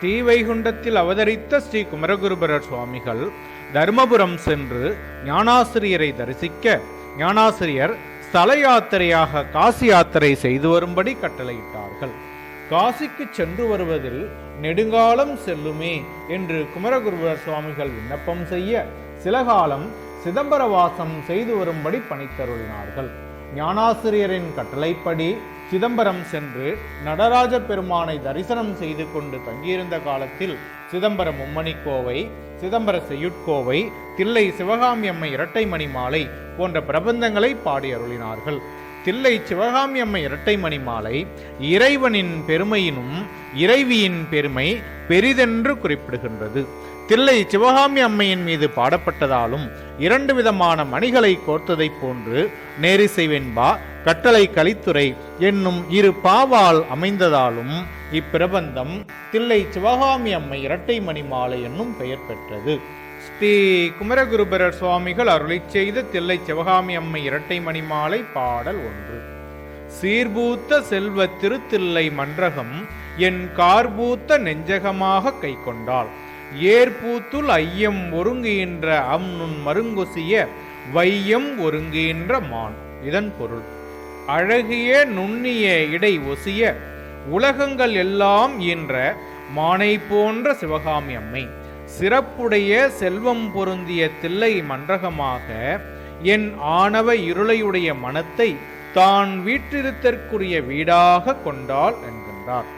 ஸ்ரீவைகுண்டத்தில் அவதரித்த ஸ்ரீ குமரகுருபரர் சுவாமிகள் தர்மபுரம் சென்று ஞானாசிரியரை தரிசிக்க ஞானாசிரியர் ஸ்தல யாத்திரையாக காசி யாத்திரை செய்து வரும்படி கட்டளையிட்டார்கள். காசிக்கு சென்று வருவதில் நெடுங்காலம் செல்லுமே என்று குமரகுருபரர் சுவாமிகள் விண்ணப்பம் செய்ய சில காலம் சிதம்பரவாசம் செய்து வரும்படி பணித்தருளினார்கள். ஞானாசிரியரின் கட்டளைப்படி சிதம்பரம் சென்று நடராஜ பெருமானை தரிசனம் செய்து கொண்டு தங்கியிருந்த காலத்தில் சிதம்பரம் மும்மணி கோவை சிதம்பர செய்யுட்கோவை தில்லை சிவகாமி அம்மை இரட்டை மணி மாலை போன்ற பிரபந்தங்களை பாடி அருளினார்கள். தில்லை சிவகாமி அம்மை இரட்டை மணி மாலை இறைவனின் பெருமையினும் இறைவியின் பெருமை பெரிதென்று குறிப்பிடுகின்றது. தில்லை சிவகாமி அம்மையின் மீது பாடப்பட்டதாலும் இரண்டு விதமான மணிகளை கோர்த்ததைப் போன்று நேரிசை வெண்பா கட்டளை கலித்துறை என்னும் இரு பாவால் அமைந்ததாலும் இப்பிரபந்தம் தில்லை சிவகாமி அம்மை இரட்டை மணி மாலை என்னும் பெயர் பெற்றது. ஸ்ரீ குமரகுருபரர் சுவாமிகள் அருளை செய்த தில்லை சிவகாமி அம்மை இரட்டை மணி மாலை பாடல் ஒன்று. சீர்பூத்த செல்வ திருத்தில்லை மன்றகம் என் கார்பூத்த நெஞ்சகமாக கை கொண்டாள். ஏற்பூத்துள் ஐயம் ஒருங்குகின்ற அம் நுண் மருங்கொசிய வையம் ஒருங்குகின்ற மான். இதன் பொருள். அழகிய நுண்ணிய இடை ஒசிய உலகங்கள் எல்லாம் என்ற மானை போன்ற சிவகாமி அம்மை. சிறப்புடைய செல்வம் பொருந்திய தில்லை மன்றகமாக என் ஆணவ இருளையுடைய மனத்தை தான் வீற்றிருத்தற்குரிய வீடாக கொண்டாள் என்கின்றார்.